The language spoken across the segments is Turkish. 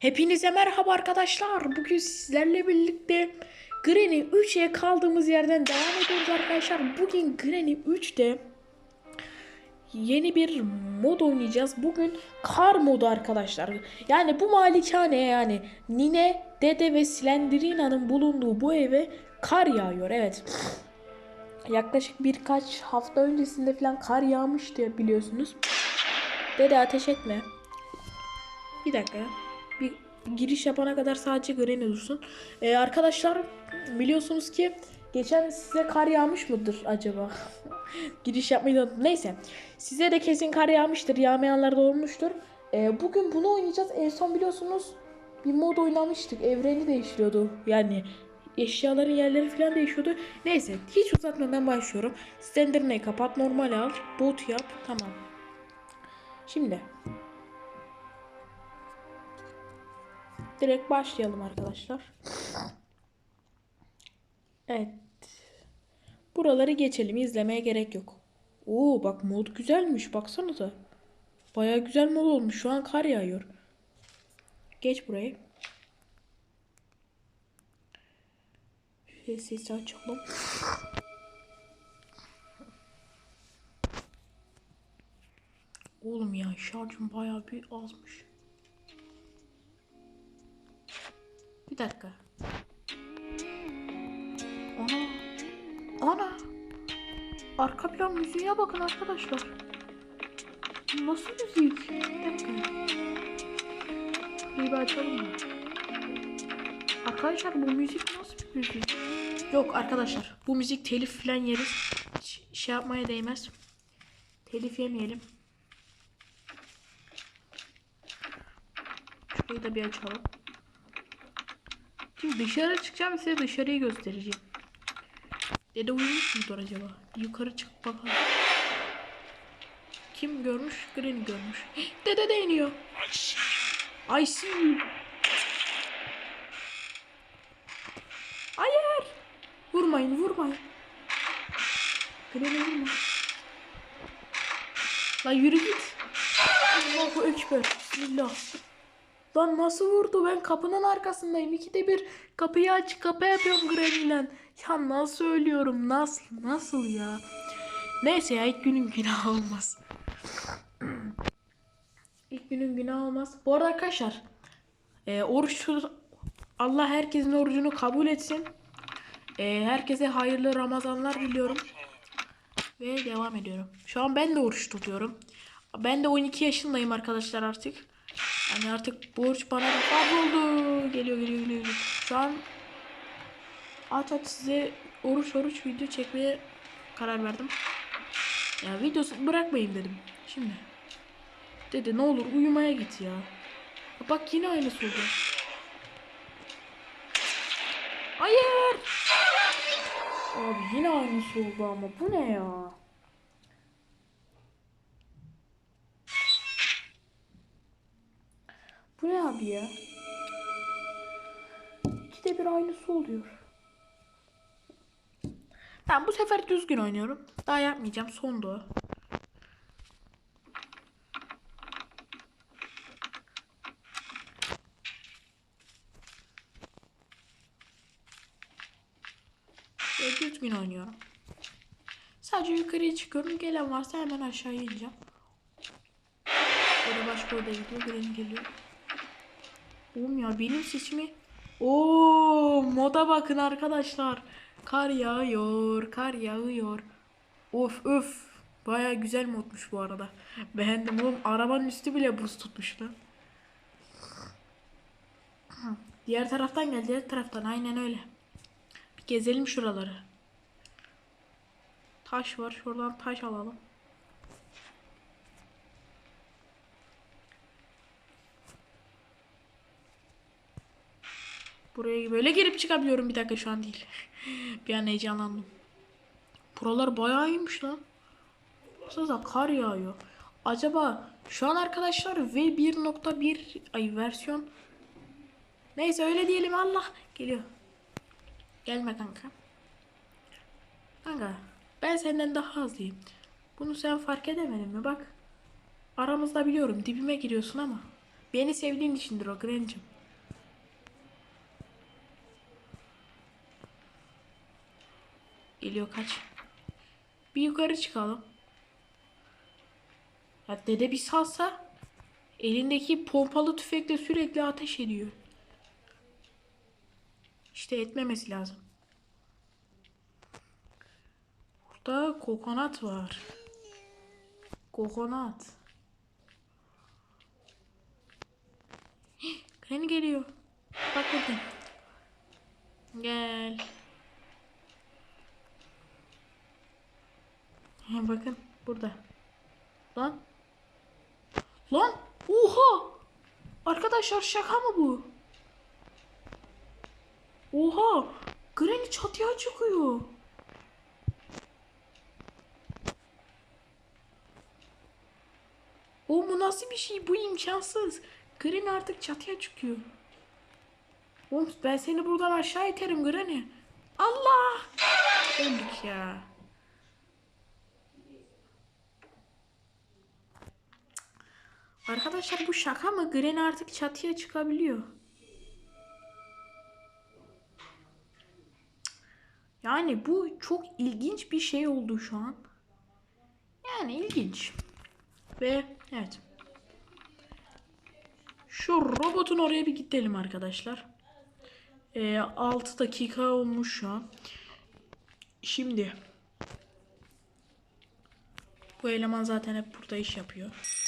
Hepinize merhaba arkadaşlar. Bugün sizlerle birlikte Granny 3'e kaldığımız yerden devam ediyoruz arkadaşlar. Bugün Granny 3'te yeni bir mod oynayacağız. Bugün kar modu arkadaşlar. Yani bu malikane yani Nine, Dede ve Slendrina'nın bulunduğu bu eve kar yağıyor. Evet. Yaklaşık birkaç hafta öncesinde falan kar yağmıştı biliyorsunuz. Dede ateş etme. Bir dakika. Bir giriş yapana kadar sadece Granny dursun. Ee, arkadaşlar biliyorsunuz ki geçen size kar yağmış mıdır acaba? giriş yapmayı da. Neyse. Size de kesin kar yağmıştır. Yağmayanlar da olmuştur. Ee, bugün bunu oynayacağız. En son biliyorsunuz bir mod oynamıştık. Evreni değiştiriyordu. Yani eşyaların yerleri falan değişiyordu. Neyse hiç uzatmadan başlıyorum. Standard'ını kapat. Normal al. Boot yap. Tamam. Şimdi Direkt başlayalım arkadaşlar. Evet. Buraları geçelim. izlemeye gerek yok. Oo bak mod güzelmiş. Baksanıza. Baya güzel mod olmuş. Şu an kar yağıyor. Geç burayı. Şöyle sesi açalım. Oğlum ya şarjım baya bir azmış. Bir dakika. Ana. Ana. Arka plan müziğe bakın arkadaşlar. Nasıl müzik? Bir dakika. Bir açalım mı? Arkadaşlar bu müzik nasıl bir müzik? Yok arkadaşlar bu müzik telif falan yeriz. Şey yapmaya değmez. Telif yemeyelim. Şurayı da bir açalım. Dışarı çıkacağım size dışarıyı göstereceğim. Dede uyumuş mudur acaba? Yukarı çık bakalım. Kim görmüş? Granny görmüş. Dede de iniyor. I see you. Hayır. Vurmayın vurmayın. Granny vurma. Lan yürü git. Allahu Ekber. Bismillah. Lan nasıl vurdu? Ben kapının arkasındayım. İkide bir kapıyı aç kapı yapıyorum Granny'le. Ya nasıl ölüyorum? Nasıl? Nasıl ya? Neyse ya ilk günün günah olmaz. ilk günün günah olmaz. Bu arada arkadaşlar e, oruç Allah herkesin orucunu kabul etsin. E, herkese hayırlı Ramazanlar diliyorum. Ve devam ediyorum. Şu an ben de oruç tutuyorum. Ben de 12 yaşındayım arkadaşlar artık. Yani artık borç bana da oldu. Geliyor geliyor geliyor. Şu an aç aç size oruç oruç video çekmeye karar verdim. Ya videosu bırakmayayım dedim. Şimdi. Dedi ne olur uyumaya git ya. Bak yine aynısı oldu. Hayır. Abi yine aynısı oldu ama bu ne ya? Bu ne abi ya? İkide bir aynısı oluyor. Tamam bu sefer düzgün oynuyorum. Daha yapmayacağım. Sondu. Ve düzgün oynuyorum. Sadece yukarıya çıkıyorum. Gelen varsa hemen aşağıya ineceğim. Böyle başka odaya gidiyor. Gelen geliyor. Oğlum benim sesimi... Oo moda bakın arkadaşlar. Kar yağıyor, kar yağıyor. Of öf. Baya güzel modmuş bu arada. Beğendim oğlum. Arabanın üstü bile buz tutmuş lan. Diğer taraftan gel, diğer taraftan. Aynen öyle. Bir gezelim şuraları. Taş var. Şuradan taş alalım. Buraya böyle girip çıkabiliyorum bir dakika şu an değil. bir an heyecanlandım. Buralar bayağı iyiymiş lan. Baksanıza kar yağıyor. Acaba şu an arkadaşlar V1.1 ay versiyon Neyse öyle diyelim Allah geliyor. Gelme kanka. Kanka ben senden daha hızlıyım. Bunu sen fark edemedin mi? Bak aramızda biliyorum dibime giriyorsun ama Beni sevdiğin içindir o Granny'cim. Geliyor kaç. Bir yukarı çıkalım. Ya dede bir salsa elindeki pompalı tüfekle sürekli ateş ediyor. İşte etmemesi lazım. Burada kokonat var. Kokonat. Granny geliyor. Bak burada. Gel. Ha, bakın burada. Lan. Lan. Oha. Arkadaşlar şaka mı bu? Oha. Granny çatıya çıkıyor. O bu nasıl bir şey? Bu imkansız. Granny artık çatıya çıkıyor. Oğlum ben seni buradan aşağı iterim Granny. Allah! Öldük ya. Arkadaşlar bu şaka mı? Granny artık çatıya çıkabiliyor. Yani bu çok ilginç bir şey oldu şu an. Yani ilginç. Ve evet. Şu robotun oraya bir gidelim arkadaşlar. Ee, 6 dakika olmuş şu an. Şimdi. Bu eleman zaten hep burada iş yapıyor.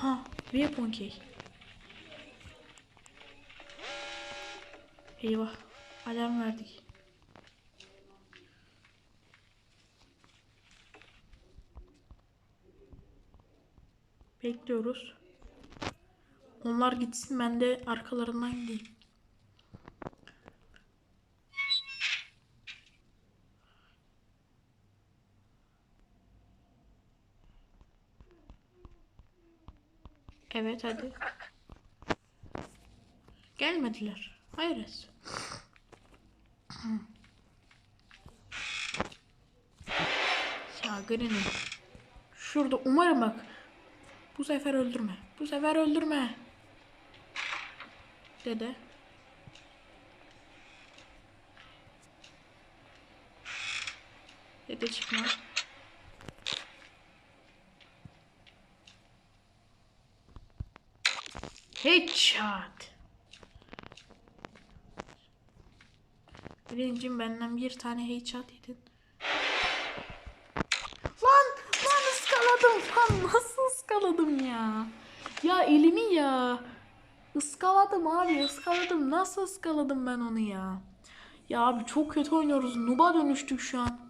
Ha, weapon key. Eyvah. Alarm verdik. Bekliyoruz. Onlar gitsin ben de arkalarından gideyim. Evet hadi. Gelmediler. Hayret. Granny. Şurada umarım bak. Bu sefer öldürme. Bu sefer öldürme. Dede. Dede çıkma. Headshot. Birincim benden bir tane headshot yedin. Lan lan ıskaladım lan nasıl ıskaladım ya. Ya elimi ya. Iskaladım abi ıskaladım. Nasıl ıskaladım ben onu ya. Ya abi çok kötü oynuyoruz. Nuba dönüştük şu an.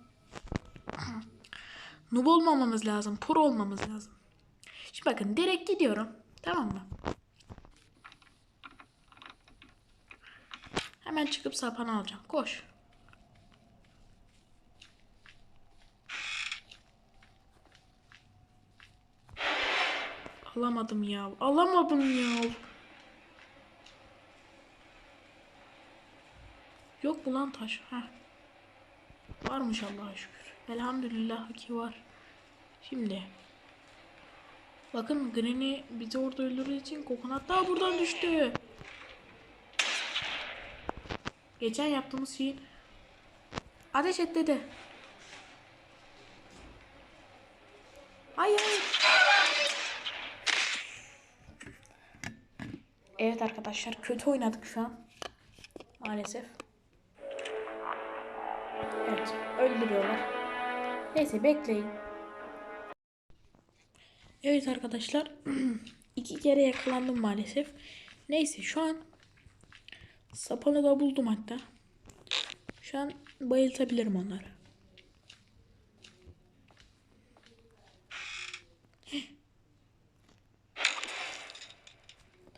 Noob olmamamız lazım. Pro olmamız lazım. Şimdi bakın direkt gidiyorum. Tamam mı? Hemen çıkıp sapanı alacağım. Koş. Alamadım ya. Alamadım ya. Yok mu lan taş? Heh. Varmış Allah'a şükür. Elhamdülillah ki var. Şimdi. Bakın Granny bizi orada öldürdüğü için kokonat daha buradan düştü. Geçen yaptığımız şeyin ateş et dedi. Hayır. Evet arkadaşlar kötü oynadık şu an. Maalesef. Evet öldürüyorlar. Neyse bekleyin. Evet arkadaşlar. iki kere yakalandım maalesef. Neyse şu an sapanı da buldum hatta. Şu an bayıltabilirim onları.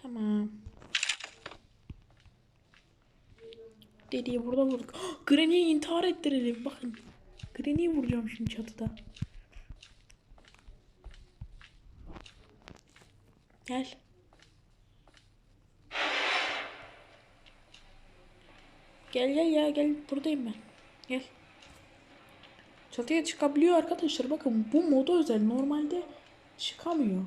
Tamam. Dediği burada vurduk. Granny'yi intihar ettirelim. Bakın. Granny'yi vuracağım şimdi çatıda. Gel. Gel gel ya gel buradayım ben. Gel. Çatıya çıkabiliyor arkadaşlar. Bakın bu moda özel. Normalde çıkamıyor.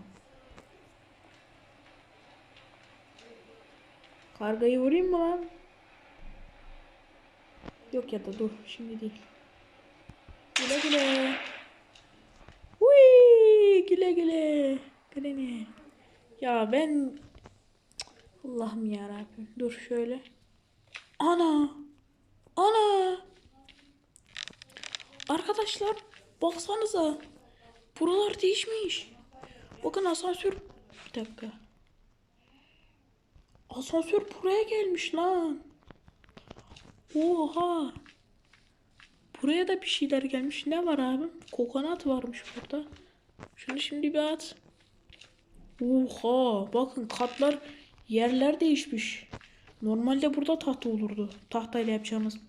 Kargayı vurayım mı lan? Yok ya da dur şimdi değil. Güle güle. Uy, güle güle. Granny. Ya ben Allah'ım ya Rabbim. Dur şöyle. Ana. Ana. Arkadaşlar baksanıza. Buralar değişmiş. Bakın asansör. Bir dakika. Asansör buraya gelmiş lan. Oha. Buraya da bir şeyler gelmiş. Ne var abi? Kokonat varmış burada. Şunu şimdi bir at. Oha. Bakın katlar yerler değişmiş. Normalde burada tahta olurdu. Tahtayla yapacağımız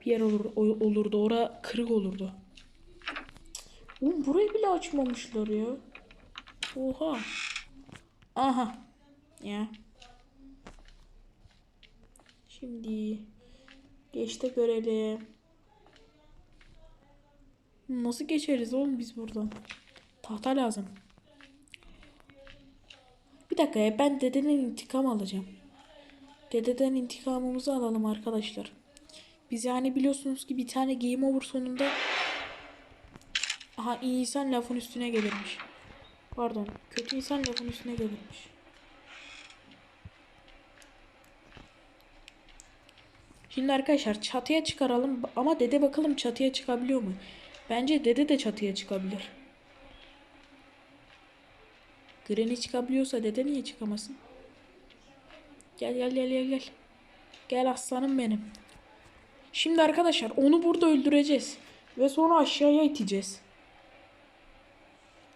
bir yer olur, olurdu. Ora kırık olurdu. Oğlum burayı bile açmamışlar ya. Oha. Aha. Ya. Şimdi geçte görelim. Nasıl geçeriz oğlum biz buradan? Tahta lazım. Bir dakika ya ben dededen intikam alacağım. Dededen intikamımızı alalım arkadaşlar. Biz yani biliyorsunuz ki bir tane Game Over sonunda Aha iyi insan lafın üstüne gelirmiş. Pardon. Kötü insan lafın üstüne gelirmiş. Şimdi arkadaşlar çatıya çıkaralım ama dede bakalım çatıya çıkabiliyor mu? Bence dede de çatıya çıkabilir. Granny çıkabiliyorsa dede niye çıkamasın? Gel gel gel gel gel. Gel aslanım benim. Şimdi arkadaşlar onu burada öldüreceğiz. Ve sonra aşağıya iteceğiz.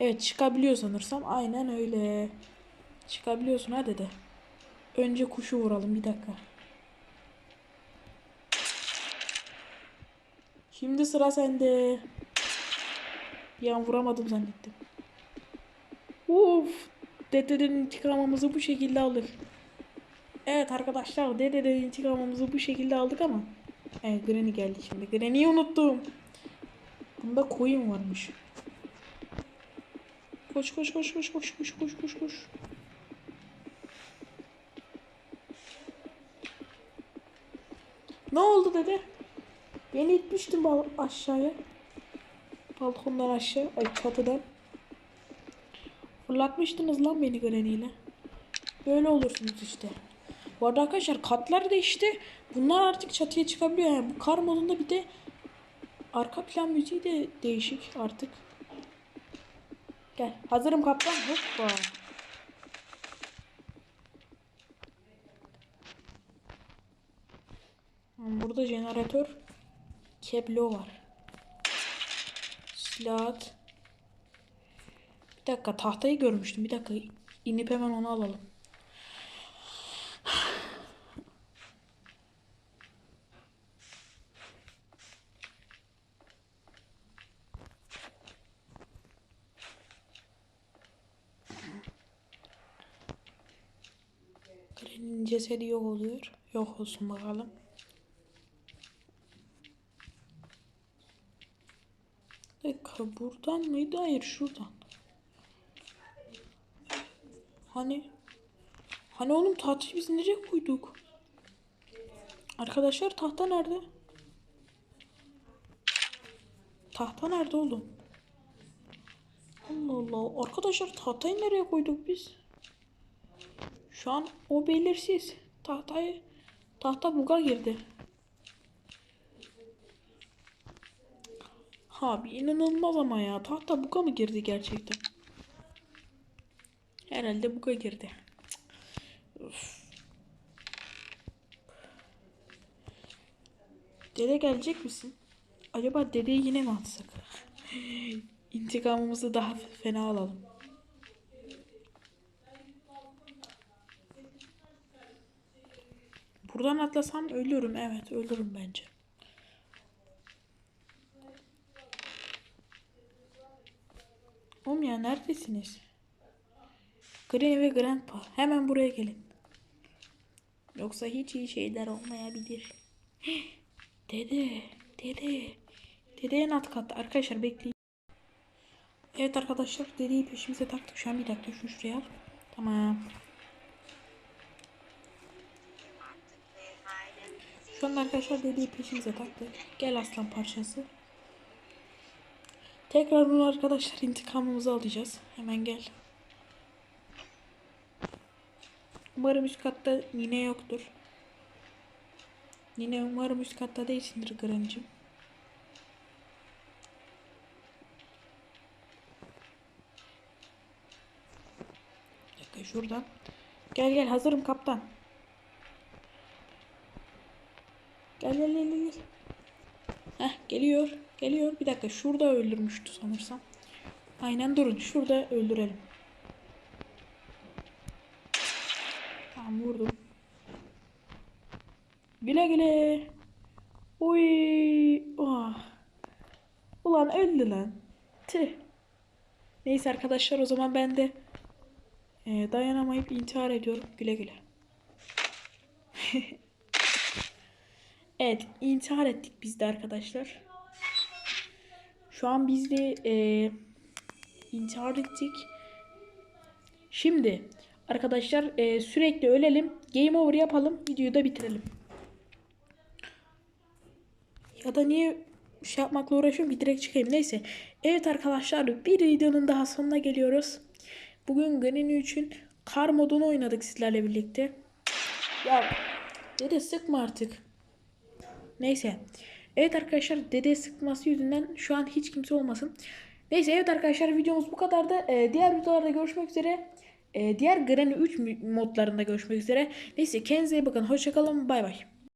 Evet çıkabiliyor sanırsam. Aynen öyle. Çıkabiliyorsun hadi de. Önce kuşu vuralım bir dakika. Şimdi sıra sende. Bir an vuramadım zannettim. Uf. Dededen intikamımızı bu şekilde aldık. Evet arkadaşlar dededen intikamımızı bu şekilde aldık ama. Evet Granny geldi şimdi. Granny'yi unuttum. Bunda koyun varmış. Koş koş koş koş koş koş koş koş koş. Ne oldu dede? Beni itmiştin aşağıya. Balkondan aşağı. Ay çatıdan. Fırlatmıştınız lan beni Granny'yle. Böyle olursunuz işte. Bu arada arkadaşlar katlar değişti. Bunlar artık çatıya çıkabiliyor. Yani bu kar modunda bir de arka plan müziği de değişik artık. Gel. Hazırım kaptan. Hoppa. Burada jeneratör. Keblo var. Silah. Bir dakika tahtayı görmüştüm. Bir dakika inip hemen onu alalım. Cesedi yok oluyor. Yok olsun bakalım. Dakika buradan mıydı? Hayır şuradan. Hani? Hani oğlum tahtayı biz nereye koyduk? Arkadaşlar tahta nerede? Tahta nerede oğlum? Allah Allah. Arkadaşlar tahtayı nereye koyduk biz? Şu an o belirsiz. Tahtayı tahta buga girdi. Abi inanılmaz ama ya. Tahta buga mı girdi gerçekten? Herhalde buga girdi. Dede gelecek misin? Acaba dedeyi yine mi atsak? İntikamımızı daha fena alalım. Buradan atlasam ölürüm. Evet ölürüm bence. Oğlum ya neredesiniz? Granny ve Grandpa hemen buraya gelin. Yoksa hiç iyi şeyler olmayabilir. Dede, dede. Dede en alt katta. Arkadaşlar bekleyin. Evet arkadaşlar dedeyi peşimize taktık. Şu an bir dakika şunu şuraya. Tamam. Şu an arkadaşlar dediği peşimize taktı. Gel aslan parçası. Tekrar bunu arkadaşlar intikamımızı alacağız. Hemen gel. Umarım üst katta yine yoktur. Yine umarım üst katta değilsindir dakika şuradan. Gel gel hazırım kaptan. Gel gel gel gel. Heh geliyor. Geliyor. Bir dakika şurada öldürmüştü sanırsam. Aynen durun. Şurada öldürelim. Tamam vurdum. Güle güle. Uy. Oh. Ulan öldü lan. Tüh. Neyse arkadaşlar o zaman ben de e, dayanamayıp intihar ediyorum. Güle güle. evet intihar ettik biz de arkadaşlar. Şu an biz de e, intihar ettik. Şimdi arkadaşlar e, sürekli ölelim. Game over yapalım. Videoyu da bitirelim. Ya da niye şey yapmakla uğraşıyorum ki direkt çıkayım. Neyse. Evet arkadaşlar bir videonun daha sonuna geliyoruz. Bugün Granny için kar modunu oynadık sizlerle birlikte. Ya dede sıkma artık. Neyse. Evet arkadaşlar dede sıkması yüzünden şu an hiç kimse olmasın. Neyse evet arkadaşlar videomuz bu kadardı. Ee, diğer videolarda görüşmek üzere. Ee, diğer Granny 3 modlarında görüşmek üzere. Neyse kendinize iyi bakın. Hoşçakalın. Bay bay.